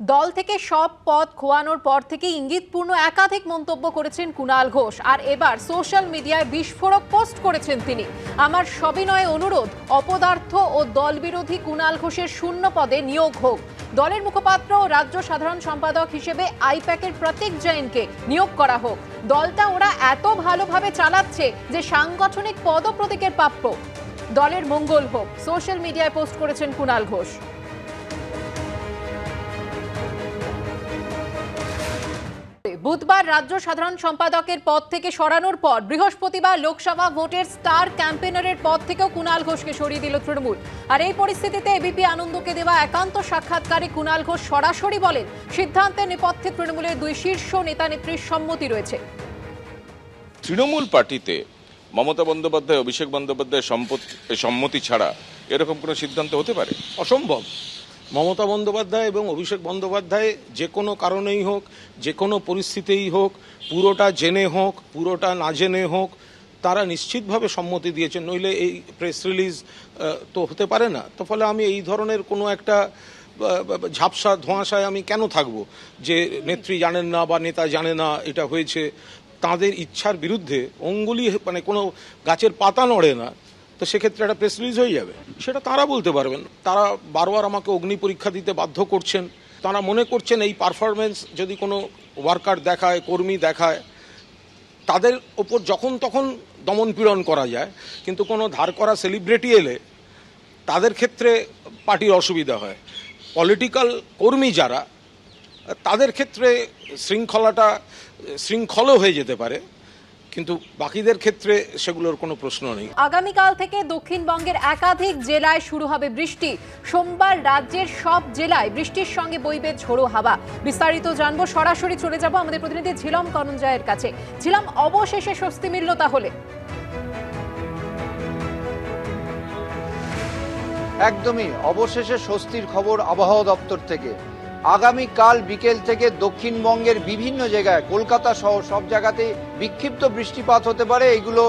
দল থেকে সব পদ খোয়ানোর পর থেকে ইঙ্গিতপূর্ণ একাধিক মন্তব্য করেছেন কুণাল ঘোষ। আর এবার সোশ্যাল মিডিয়ায় বিস্ফোরক পোস্ট করেছেন তিনি। আমার সবিনয় অনুরোধ, অপদার্থ ও দলবিরোধী কুণাল ঘোষের শূন্য পদে নিয়োগ হোক। দলের মুখপাত্র ও রাজ্য সাধারণ সম্পাদক হিসেবে আইপ্যাকের প্রতীক জৈনকে নিয়োগ করা হোক। দলটা ওরা এত ভালোভাবে চালাচ্ছে যে সাংগঠনিক পদ প্রতীকের প্রাপ্য। দলের মঙ্গল হোক, সোশ্যাল মিডিয়ায় পোস্ট করেছেন কুণাল ঘোষ। বুধবার রাজ্য সাধারণ সম্পাদকের পদ থেকে সরানোর পর বৃহস্পতিবার লোকসভা ভোটের স্টার ক্যাম্পেনারের পদ থেকেও কুণাল ঘোষকে সরিয়ে দিল তৃণমূল। আর এই পরিস্থিতিতে এবিপি আনন্দকে দেওয়া একান্ত সাক্ষাৎকারে কুণাল ঘোষ সরাসরি বলেন সিদ্ধান্তের নেপথ্যে তৃণমূলের দুই শীর্ষ নেতা নেত্রীর সম্মতি রয়েছে। তৃণমূল পার্টিতে মমতা বন্দ্যোপাধ্যায় অভিষেক বন্দ্যোপাধ্যায় সম্পত্তি সম্মতি ছাড়া এরকম কোনো সিদ্ধান্ত হতে পারে? অসম্ভব। মমতা বন্দ্যোপাধ্যায় এবং অভিষেক বন্দ্যোপাধ্যায় যে কোনো কারণেই হোক, যে কোনো পরিস্থিতিই হোক, পুরোটা জেনে হোক, পুরোটা না জেনে হোক, তারা নিশ্চিতভাবে সম্মতি দিয়েছেন। নইলে এই প্রেস রিলিজ তো হতে পারে না। তো ফলে আমি এই ধরনের কোনো একটা ঝাপসা, ধোঁয়াশায় আমি কেন থাকব? যে নেত্রী জানেন না বা নেতা জানে না, এটা হয়েছে। তাদের ইচ্ছার বিরুদ্ধে অঙ্গুলি মানে কোনো গাছের পাতা নড়ে না। তো সেক্ষেত্রে একটা প্রেস রিলিজ হয়ে যাবে। সেটা তারা বলতে পারবেন। তারা বারবার আমাকে অগ্নি পরীক্ষা দিতে বাধ্য করছেন। তারা মনে করছেন এই পারফরমেন্স যদি কোনো ওয়ার্কার দেখায়, কর্মী দেখায়, তাদের ওপর যখন তখন দমন পীড়ন করা যায়। কিন্তু কোনো ধার করা সেলিব্রিটি এলে তাদের ক্ষেত্রে পার্টির অসুবিধা হয়। পলিটিক্যাল কর্মী যারা, তাদের ক্ষেত্রে শৃঙ্খলাটা, শৃঙ্খলও হয়ে যেতে পারে। কিন্তু বাকিদের ক্ষেত্রে সেগুলোর কোনো প্রশ্ন নেই। আগামীকাল থেকে দক্ষিণবঙ্গের একাধিক জেলায় শুরু হবে বৃষ্টি। সোমবার রাজ্যের সব জেলায় বৃষ্টির সঙ্গে বইবে ঝোড়ো হাওয়া। বিস্তারিত জানব সরাসরি চলে যাব আমাদের প্রতিনিধি ঝিলম কনঞ্জয়ের কাছে। ঝিলম অবশেষে স্বস্তি মিলল তাহলে? একদমই অবশেষে স্বস্তির খবর আবহাওয়া দপ্তর থেকে। আগামীকাল বিকেল থেকে দক্ষিণবঙ্গের বিভিন্ন জায়গায়, কলকাতা সহ সব জায়গাতেই বিক্ষিপ্ত বৃষ্টিপাত হতে পারে। এগুলো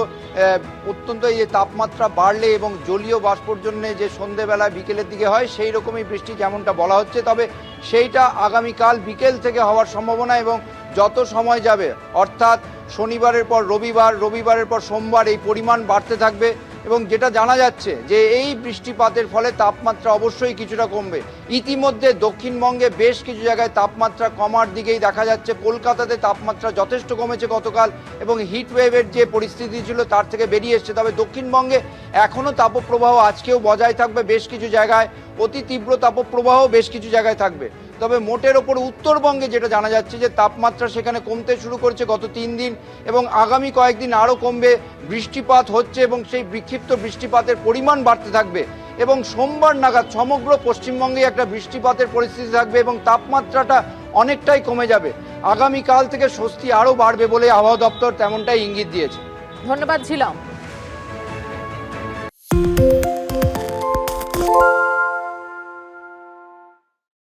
অত্যন্ত এই যে তাপমাত্রা বাড়লে এবং জলীয় বাষ্পর জন্য যে সন্ধেবেলা বিকেলের দিকে হয়, সেই রকমই বৃষ্টি যেমনটা বলা হচ্ছে। তবে সেইটা আগামীকাল বিকেল থেকে হওয়ার সম্ভাবনা এবং যত সময় যাবে, অর্থাৎ শনিবারের পর রবিবার, রবিবারের পর সোমবার এই পরিমাণ বাড়তে থাকবে। এবং যেটা জানা যাচ্ছে যে এই বৃষ্টিপাতের ফলে তাপমাত্রা অবশ্যই কিছুটা কমবে। ইতিমধ্যে দক্ষিণবঙ্গে বেশ কিছু জায়গায় তাপমাত্রা কমার দিকেই দেখা যাচ্ছে। কলকাতাতে তাপমাত্রা যথেষ্ট কমেছে গতকাল এবং হিট ওয়েভের যে পরিস্থিতি ছিল তার থেকে বেরিয়ে এসছে। তবে দক্ষিণবঙ্গে এখনও তাপপ্রবাহ আজকেও বজায় থাকবে বেশ কিছু জায়গায়। অতি তীব্র তাপপ্রবাহ বেশ কিছু জায়গায় থাকবে। তবে মোটের ওপর উত্তরবঙ্গে যেটা জানা যাচ্ছে যে তাপমাত্রা সেখানে কমতে শুরু করেছে গত তিন দিন এবং আগামী কয়েকদিন আরও কমবে। বৃষ্টিপাত হচ্ছে এবং সেই বিক্ষিপ্ত বৃষ্টিপাতের পরিমাণ বাড়তে থাকবে এবং সোমবার নাগাদ সমগ্র পশ্চিমবঙ্গে একটা বৃষ্টিপাতের পরিস্থিতি থাকবে এবং তাপমাত্রাটা অনেকটাই কমে যাবে। আগামীকাল থেকে স্বস্তি আরও বাড়বে বলে আবহাওয়া দপ্তর তেমনটাই ইঙ্গিত দিয়েছে। ধন্যবাদ, ঝিলম।